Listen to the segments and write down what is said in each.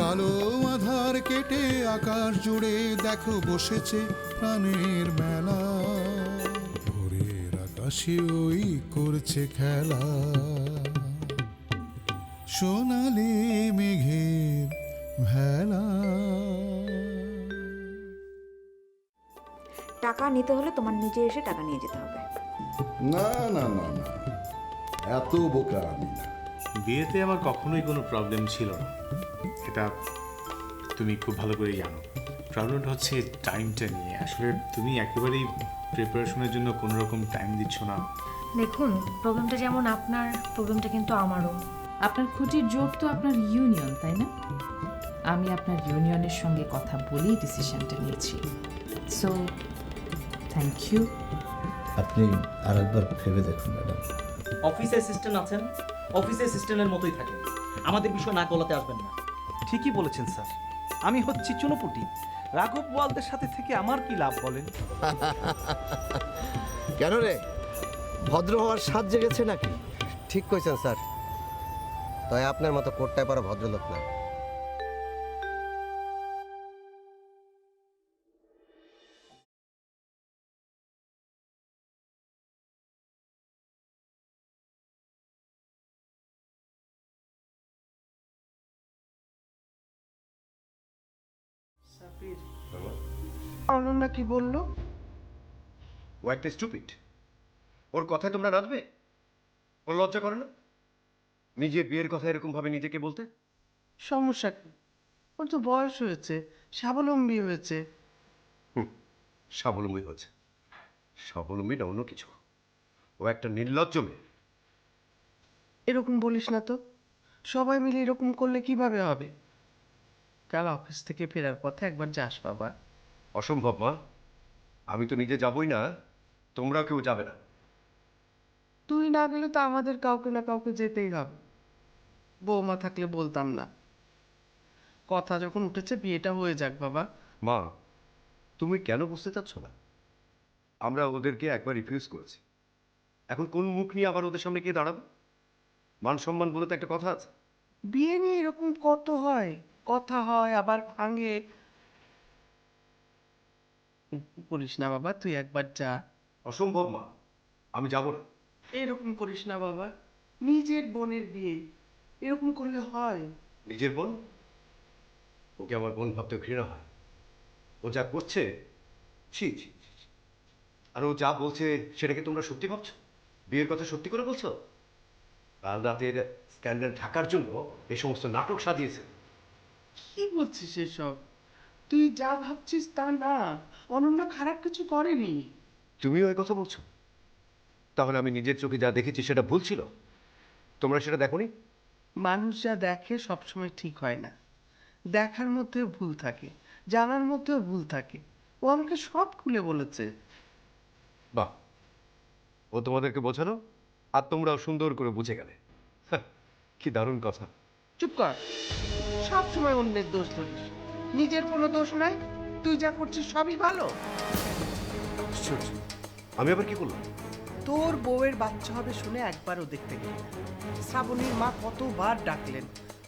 কালো আধার কেটে আকাশ জুড়ে দেখো বসেছে প্রাণের মেলা। ভোরের আকাশে ওই করছে খেলা। সোনালি মেঘের ভেলা। টাকা নিতে হলে তোমার নিজে এসে টাকা নিয়ে যেতে হবে। না না না না। এত বোকা আমি না। বিয়েতে আমার কখনোই কোনো প্রবলেম ছিল না। এটা তুমি খুব ভালো করেই জানো। প্রবলেমটা হচ্ছে টাইমটা নিয়ে। আসলে তুমি একেবারেই প্রিপারেশনের জন্য কোনো রকম টাইম দিচ্ছ না। দেখুন প্রবলেমটা যেমন আপনার প্রবলেমটা কিন্তু আমারও। আপনার খুঁটির জোর তো আপনার ইউনিয়ন তাই না? আমি আপনার ইউনিয়নের সঙ্গে কথা বলেই ডিসিশনটা নিয়েছি। সো থ্যাংক ইউ আপনি আরেকবার ভেবে দেখুন ম্যাডাম। অফিসে অ্যাসিস্ট্যান্ট আছেন। অফিসে অ্যাসিস্ট্যান্টের মতোই থাকেন। আমাদের বিষয় না গলাতে আসবেন না। ঠিকই বলেছেন, স্যার। আমি হচ্ছি চুনোপুটি। রাঘব ওয়ালদের সাথে থেকে আমার কি লাভ বলেন? কেন রে? ভদ্র হওয়ার সাজ জেগেছে নাকি? ঠিক কইছেন, স্যার। তাই আপনার মতো কোটটায় পারা ভদ্রলোক না। অনন্যা কি বলল? ও একটা স্টুপিড ওর কথায় তোমরা নাচবে? ওর লজ্জা করে না? নিজের বিয়ের কথা এরকম ভাবে নিজেকে বলতে? সমস্যা কি? ওর তো বয়স হয়েছে স্বাবলম্বী হয়েছে। স্বাবলম্বী হচ্ছে স্বাবলম্বী না অন্য কিছু। ও একটা নির্লজ্জ মেয়ে। এরকম বলিস না তো। সবাই মিলে এরকম করলে কীভাবে হবে? কাল অফিস থেকে ফেরার পথে একবার যাস বাবা। অসম্ভব মা। আমি তো নিজে যাবই না তোমরাও কেউ যাবে না। তুই না গেলে তো আমাদের কাউকে না কাউকে যেতেই হবে। বৌমা থাকলে বলতাম না। কথা যখন উঠেছে বিয়েটা হয়ে যাক বাবা। মা তুমি কেন বুঝতে চাচ্ছ না? আমরা ওদেরকে একবার রিফিউজ করেছি। এখন কোন মুখ নিয়ে আবার ওদের সামনে গিয়ে দাঁড়াবো? মান সম্মান বলে তো একটা কথা আছে। বিয়ে নিয়ে এরকম কত হয়? কথা হয় আবার ভাঙে। করিস না বাবা তুই একবার যা। অসম্ভব মা আমি যাব না। এরকম করিস না বাবা নিজের বোনের বিয়ে এরকম করলে হয়। নিজের বোন? ওকে আমার বোন ভাবতে ঘৃণা হয়। ও যা করছে ছি ছি। আর ও যা বলছে সেটাকে তোমরা সত্যি ভাবছ? বিয়ের কথা সত্যি করে বলছো? কাল রাতের স্ক্যান্ডাল ঢাকার জন্য এই সমস্ত নাটক সাজিয়েছে। কি বলছিস এসব? তুই যা ভাবছিস তা না। অনন্য খারাপ কিছু করেনি। তুমিও এই কথা বলছো? তাহলে আমি নিজের চোখে যা দেখেছি সেটা ভুল ছিল? তোমরা সেটা দেখোনি? মানুষ যা দেখে সবসময় ঠিক হয় না। দেখার মধ্যেও ভুল থাকে জানার মধ্যেও ভুল থাকে। ও আমাকে সব খুলে বলেছে। বাহ। ও তোমাদেরকে বোঝালো আর তোমরাও সুন্দর করে বুঝে গেলে। কি দারুণ কথা। চুপ কর। সব সময় অন্যের দোষ ধরিস। নিজের কোনো দোষ নাই। তুই যা করছিস সবই ভালো। আশ্চর্য। আমি আবার কি করলাম? তোর বউয়ের বাচ্চা হবে শুনে একবারও দেখতে গেলি। শ্রাবণীর মা কতবার ডাকলেন।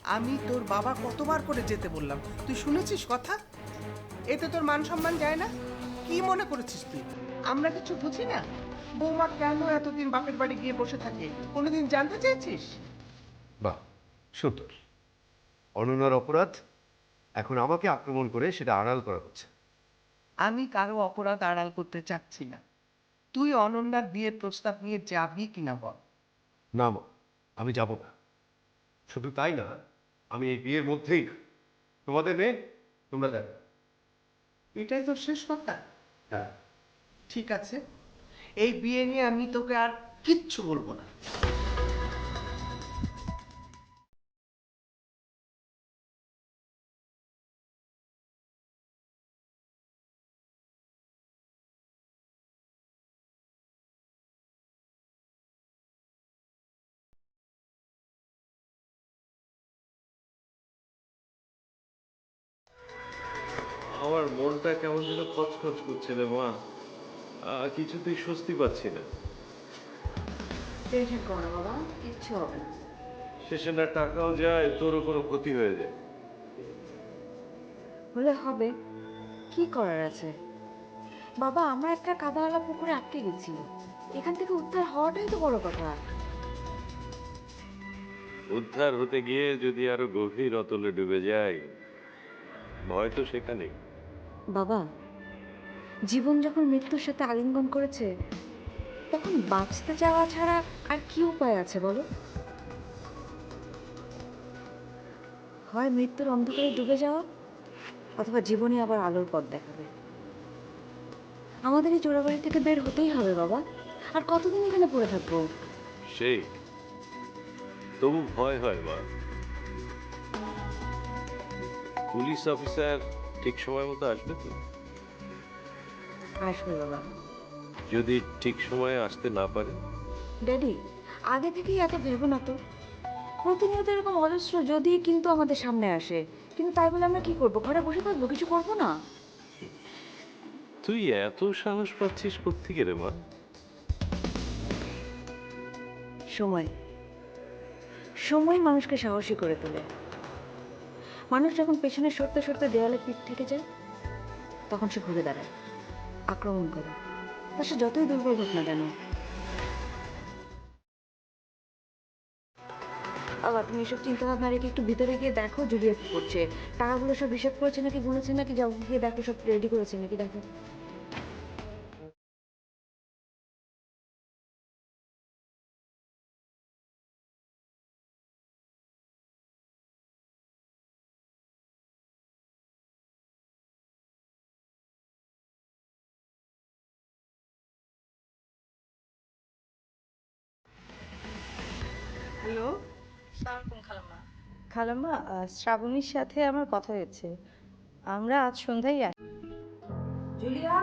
আমি তোর বাবা কতবার করে যেতে বললাম। তুই শুনেছিস কথা? এতে তোর মান সম্মান যায় না? কি মনে করেছিস তুই? আমরা কিছু বুঝি না? বৌমা কেন এতদিন বাপের বাড়ি গিয়ে বসে থাকে? কোনোদিন জানতে চেয়েছিস? বাহ সুন্দর। অনন্যার অপরাধ এখন আমাকে আক্রমণ করে সেটা আড়াল করা হচ্ছে। আমি কারও অপরাধ আড়াল করতে চাচ্ছি না। তুই অনন্যার বিয়ের প্রস্তাব নিয়ে যাবি কিনা বল? না মা আমি যাব না। শুধু তাই না আমি এই বিয়ের মধ্যেই তোমাদের মেয়ে তোমরা দেখো এটাই তো শেষ কথা। হ্যাঁ। ঠিক আছে। এই বিয়ে নিয়ে আমি তোকে আর কিচ্ছু বলব না। মনটা কেমন যেন খচখচ করছে রে মা। কিছুতেই স্বস্তি পাচ্ছি না। টেনশন করো না বাবা কিচ্ছু হবে না। শেষে না টাকাও যায় তোরও কোনো ক্ষতি হয়ে যায়। হলে হবে। কি করার আছে? বাবা আমরা একটা কাদাওয়ালা পুকুরে আটকে গেছি। এখান থেকে উদ্ধার হওয়াটাই তো বড় কথা। উদ্ধার হতে গিয়ে যদি আরও গভীর অতলে ডুবে যায় ভয় তো সেখানেই। বাবা, জীবন যখন মৃত্যুর সাথে আলিঙ্গন করেছে, তখন বাঁচতে যাওয়া ছাড়া আর কি উপায় আছে বলো? হয় মৃত্যুর অন্ধকারে ডুবে যাওয়া, অথবা জীবনে আবার আলোর পথ দেখাবে। আমাদের এই চোরাবাড়ি থেকে বের হতেই হবে বাবা, আর কতদিন এখানে পড়ে থাকব? সেই, তবু ভয় হয় মা পুলিশ অফিসার ঠিক সময় মতো আসবে তো? আসবে বাবা। যদি ঠিক সময়ে আসতে না পারে? ড্যাডি আগে থেকেই এত ভেবো না তো। প্রতিনিয়ত এরকম অজস্র যদি কিন্তু আমাদের সামনে আসে কিন্তু তাই বলে আমরা কি করব? ঘরে বসে থাকব? কিছু করব না? তুই এত সাহস পাচ্ছিস কোত্থেকে রে মা? সময়। সময় মানুষকে সাহসী করে তোলে। মানুষ যখন পেছনে সরতে সরতে দেওয়ালে পিঠ থেকে যায়, তখন সে ঘুরে দাঁড়ায়, আক্রমণ করে। তা সে যতই দুর্বল হোক না কেন। আবার তুমি এসব চিন্তা ভাবনা রেখে একটু ভিতরে গিয়ে দেখো জুলিয়া কি করছে। টাকাগুলো সব হিসাব করেছে নাকি গুনেছে নাকি যাও গিয়ে দেখো, সব রেডি করেছে নাকি দেখো। হ্যালো খালাম্মা। আহ, শ্রাবণীর সাথে আমার কথা হয়েছে। আমরা আজ সন্ধ্যায় আস জুলিয়া?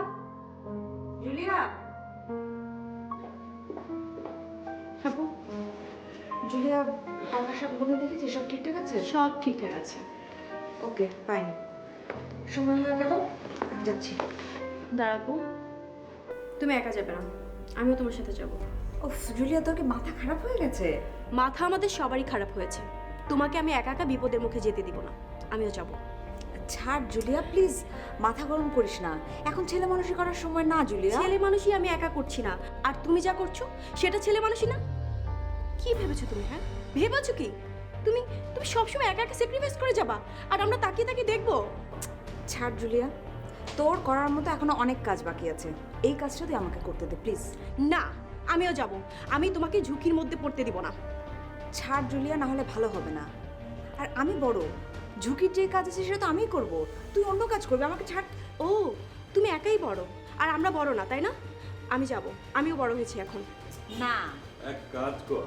জুলিয়া? আপু জুলিয়া টাকা সব গুনে দেখেছি? সব ঠিকঠাক আছে? সব ঠিকঠাক আছে। ওকে ফাইন সময় হয়ে গেল যাচ্ছি। দাঁড়াবো। তুমি একা যাবে না আমিও তোমার সাথে যাব। ওফ জুলিয়া তোর কি মাথা খারাপ হয়ে গেছে? মাথা আমাদের সবারই খারাপ হয়েছে। তোমাকে আমি একা একা বিপদের মুখে যেতে দিব না। আমিও যাব। ছাড় জুলিয়া প্লিজ মাথা গরম করিস না। এখন ছেলে মানুষই করার সময় না জুলিয়া। ছেলে মানুষই আমি একা করছি না। আর তুমি যা করছ সেটা ছেলে মানুষই না। কি ভেবেছো তুমি হ্যাঁ? ভেবেছো কি? তুমি তুমি সবসময় একা একা স্যাক্রিফাইস করে যাবা। আর আমরা তাকিয়ে তাকিয়ে দেখব। ছাড় জুলিয়া। তোর করার মতো এখনও অনেক কাজ বাকি আছে। এই কাজটা তুই আমাকে করতে দে প্লিজ। না আমিও যাব। আমি তোমাকে ঝুঁকির মধ্যে পড়তে দিব না। ছাড় জুলিয়া না হলে ভালো হবে না। আর আমি বড়। ঝুঁকির যে কাজ আছে সেটা তো আমিই করব। তুই অন্য কাজ করবি আমাকে ছাড়। ও তুমি একাই বড়। আর আমরা বড় না তাই না? আমি যাব। আমিও বড় হয়েছি এখন। না। এক কাজ কর।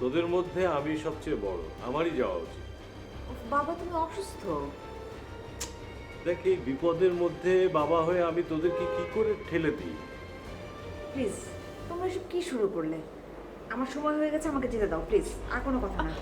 তোদের মধ্যে আমি সবচেয়ে বড়। আমারই যাওয়া উচিত। বাবা তুমি অসুস্থ। দেখ এই বিপদের মধ্যে বাবা হয়ে আমি তোদেরকে কি করে ঠেলে দিই? প্লিজ। তোমরা এসব কি শুরু করলে? আমার সময় হয়ে গেছে, আমাকে যেতে দাও প্লিজ আর কোনো কথা না।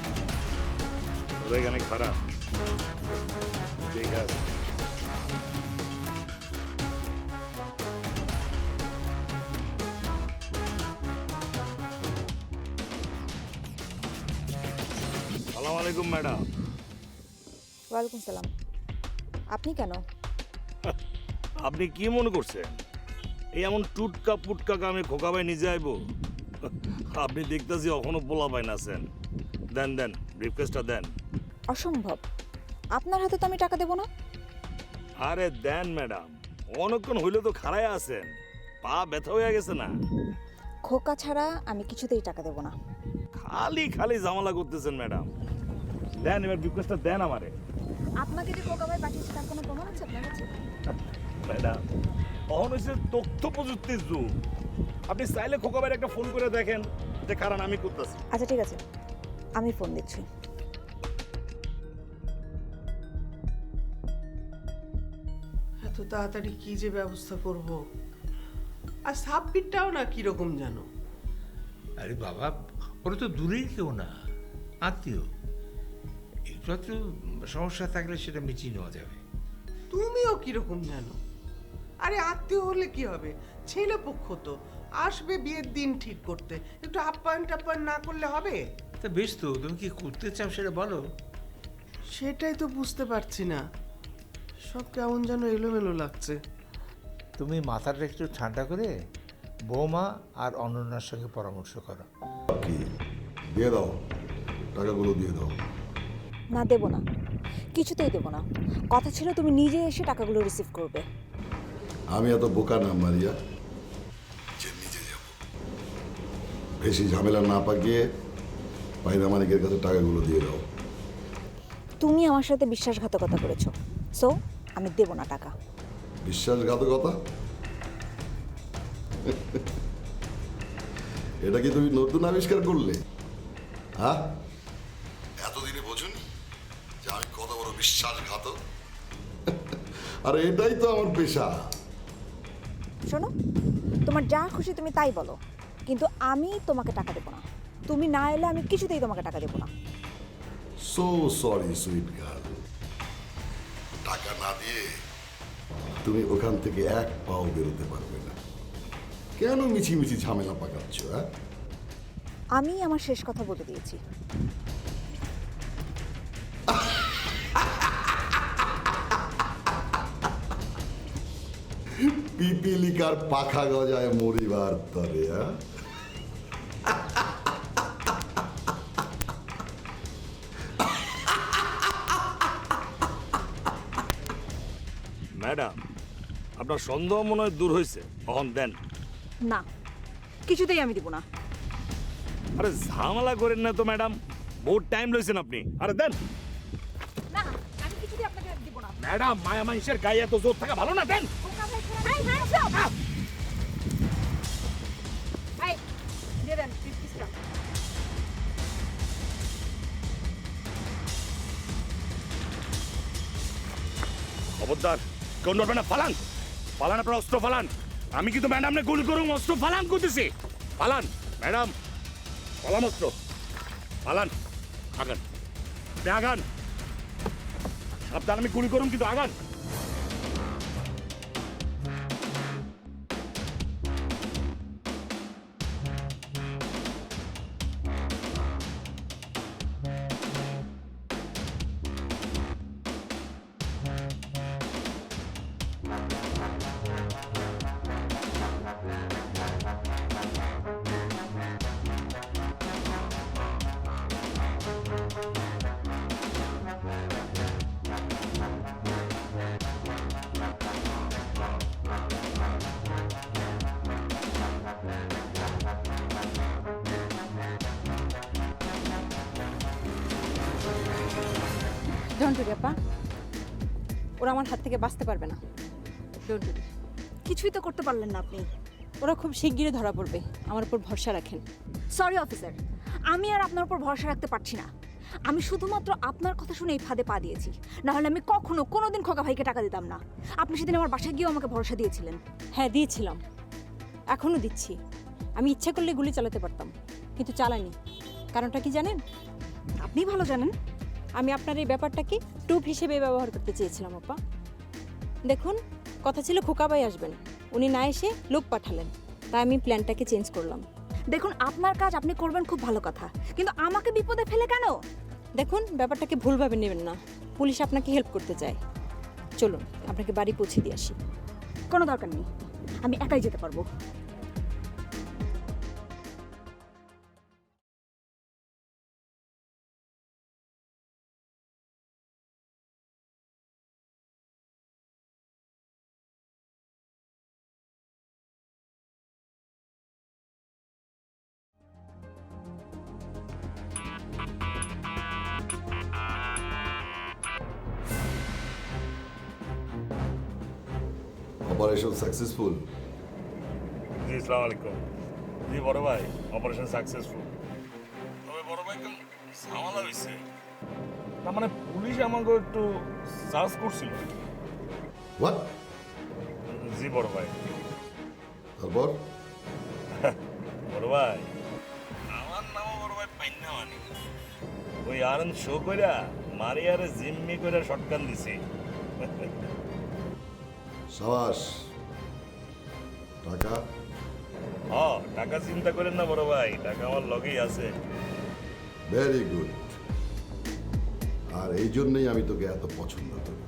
ভাই ওদের অনেক খারাপ ঠিক আছে সালাম আলাইকুম ম্যাডাম ওয়ালাইকুম সালাম। আপনি কেন? আপনি কি মনে করছেন? এই এমন টুটকা পুটকা গামে খোকা ভাই নিয়ে যাইব আপনি দেখতেছি কখনো পোলা পাই না আছেন। দেন দেন রিকোয়েস্টটা দেন। অসম্ভব। আপনার হাতে তো আমি টাকা দেবো না। আরে দেন ম্যাডাম। অনেকক্ষণ হইলে তো খাড়ায় আছেন। পা ব্যথা হয়ে গেছে না। খোকা ছাড়া আমি কিছুতেই টাকা দেবো না। খালি খালি ঝামেলা করতেছেন ম্যাডাম। দেন এবার রিকোয়েস্টটা দেন আমারে। আপনাকে যে খোকা ভাই পাঠিয়েছে তার কোনো প্রমাণ আছে আপনার কাছে? ম্যাডাম অহন হয়েছে তথ্য প্রযুক্তির যুগ। আপনি চাইলে খোকা ভাইয়ের একটা ফোন করে দেখেন যে কারণ আমি করতেছি। আচ্ছা ঠিক আছে। আমি ফোন দিচ্ছি। এত তাড়াতাড়ি কি যে ব্যবস্থা করব? আর সাবমিটটাও না কীরকম জানো? আরে বাবা ওরা তো দূরের কেউ না আত্মীয়। একটু একটু সমস্যা থাকলে সেটা মিটিয়ে নেওয়া যাবে। তুমিও কীরকম জানো? আরে আত্মীয় হলে কি হবে? ছেলে পক্ষ তো আসবে বিয়ের দিন ঠিক করতে। একটু আপ্যায়ন টাপ্যায়ন না করলে হবে? তা বেশ তো তুমি কি করতে চাও সেটা বলো। সেটাই তো বুঝতে পারছি না। সব কেমন যেন এলোমেলো লাগছে। তুমি মাথাটা একটু ঠান্ডা করে বৌমা আর অনন্যার সঙ্গে পরামর্শ করো। কি? দিয়ে দাও। টাকাগুলো দিয়ে দাও। না দেবো না। কিছুতেই দেবো না। কথা ছিল তুমি নিজে এসে টাকাগুলো রিসিভ করবে। আমি এত বোকা না মারিয়া। যে নিজে যাব। বেশি ঝামেলা না পাকিয়ে পায়রা মানিকের কাছে টাকাগুলো দিয়ে দাও। তুমি আমার সাথে বিশ্বাসঘাতকতা করেছ। সো আমি দেবো না টাকা। বিশ্বাসঘাতকতা? এটা কি তুমি নতুন আবিষ্কার করলে? হ্যাঁ? এতদিনে বোঝুনি যে আমি কত বড় বিশ্বাসঘাতক? আর এটাই তো আমার পেশা। শোনো তোমার যা খুশি তুমি তাই বলো কিন্তু আমি তোমাকে টাকা দেবো না। তুমি না এলে আমি কিছুতেই তোমাকে টাকা দেবো না। সো সরি সুইট গার্ল টাকা না দিয়ে তুমি ওখান থেকে এক পাও বেরোতে পারবে না। কেন মিছিমিছি ঝামেলা পাকাচ্ছ হ্যাঁ? আমি আমার শেষ কথা বলে দিয়েছি। পিপিলিকার পাখা গজায় মরিবার তরে হ্যাঁ? ম্যাডাম আপনার সন্দেহ মনে হয় দূর হয়েছে। অহন দেন। না কিছুতেই আমি দিব না। আরে ঝামেলা করেন না তো ম্যাডাম। বহুত টাইম লইছেন আপনি। আরে দেন। না আমি কিছুতেই আপনাকে দিব না। ম্যাডাম মায়া মানুষের গায়ে এত জোর থাকা ভালো না দেন। খবরদার নড়বে না ফালান। ফালান আপনার অস্ত্র ফালান। আমি কিন্তু ম্যাডাম না গুলি করুন অস্ত্র ফালান করতেছি। ফালান, ম্যাডাম। ফালান অস্ত্র। ফালান, আগান। আগান। আপনার আমি গুলি করুন কিন্তু আগান। ডোন্ট ওরি আপা ওরা আমার হাত থেকে বাঁচতে পারবে না। ডোন্ট ওরি কিছুই তো করতে পারলেন না আপনি। ওরা খুব শিগগিরই ধরা পড়বে। আমার উপর ভরসা রাখেন। সরি অফিসার আমি আর আপনার উপর ভরসা রাখতে পারছি না। আমি শুধুমাত্র আপনার কথা শুনে এই ফাঁদে পা দিয়েছি। না হলে আমি কখনো কোনো দিন খোকা ভাইকে টাকা দিতাম না। আপনি সেদিন আমার বাসায় গিয়েও আমাকে ভরসা দিয়েছিলেন। হ্যাঁ দিয়েছিলাম। এখনও দিচ্ছি। আমি ইচ্ছা করলে গুলি চালাতে পারতাম। কিন্তু চালাইনি। কারণটা কি জানেন? আপনি ভালো জানেন। আমি আপনার এই ব্যাপারটাকে টুপ হিসেবে ব্যবহার করতে চেয়েছিলাম আপা। দেখুন কথা ছিল খোকাবাই আসবেন। উনি না এসে লোক পাঠালেন। তাই আমি প্ল্যানটাকে চেঞ্জ করলাম। দেখুন আপনার কাজ আপনি করবেন খুব ভালো কথা। কিন্তু আমাকে বিপদে ফেলে কেন? দেখুন ব্যাপারটাকে ভুলভাবে নেবেন না। পুলিশ আপনাকে হেল্প করতে চায়। চলুন আপনাকে বাড়ি পৌঁছে দিয়ে আসি। কোনো দরকার নেই। আমি একাই যেতে পারব। অপারেশন সাকসেসফুল জি ইসলাম আলাইকুম। জি বড় ভাই অপারেশন সাকসেসফুল তবে বড় ভাই কেন ঝামেলা হয়েছে তার মানে পুলিশ আমাকে একটু সার্চ করছিল। হোয়াট জি বড় ভাই। তারপর? বড় ভাই আমার নামও বড় ভাই পাইনা মানি ওই আরন শো কইরা মারিয়ারে জিম্মি কইরা শটকান দিছি। সাবাস। টাকা? হ টাকা চিন্তা করেন না বড় ভাই টাকা আমার লগেই আছে। ভেরি গুড আর এই জন্যই আমি তোকে এত পছন্দ করি।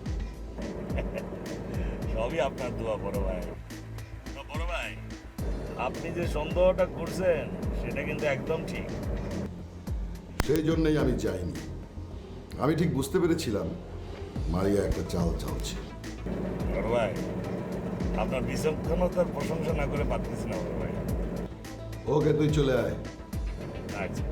সবই আপনার দোয়া বড় ভাই। বড় ভাই আপনি যে সন্দেহটা করছেন সেটা কিন্তু একদম ঠিক। সেই জন্যই আমি যাইনি আমি ঠিক বুঝতে পেরেছিলাম মারিয়া একটা চাল চালছে। বড় ভাই আপনার বিচক্ষণতার প্রশংসা না করে পারতেছি না ভাই। ওকে তুই চলে আয়। আচ্ছা।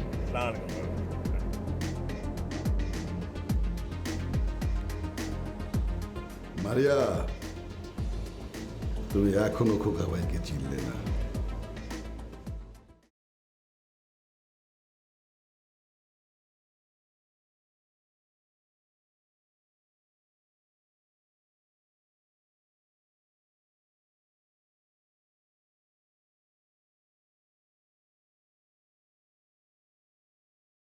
মারিয়া তুমি এখনও খোকা ভাইকে চিনলে না।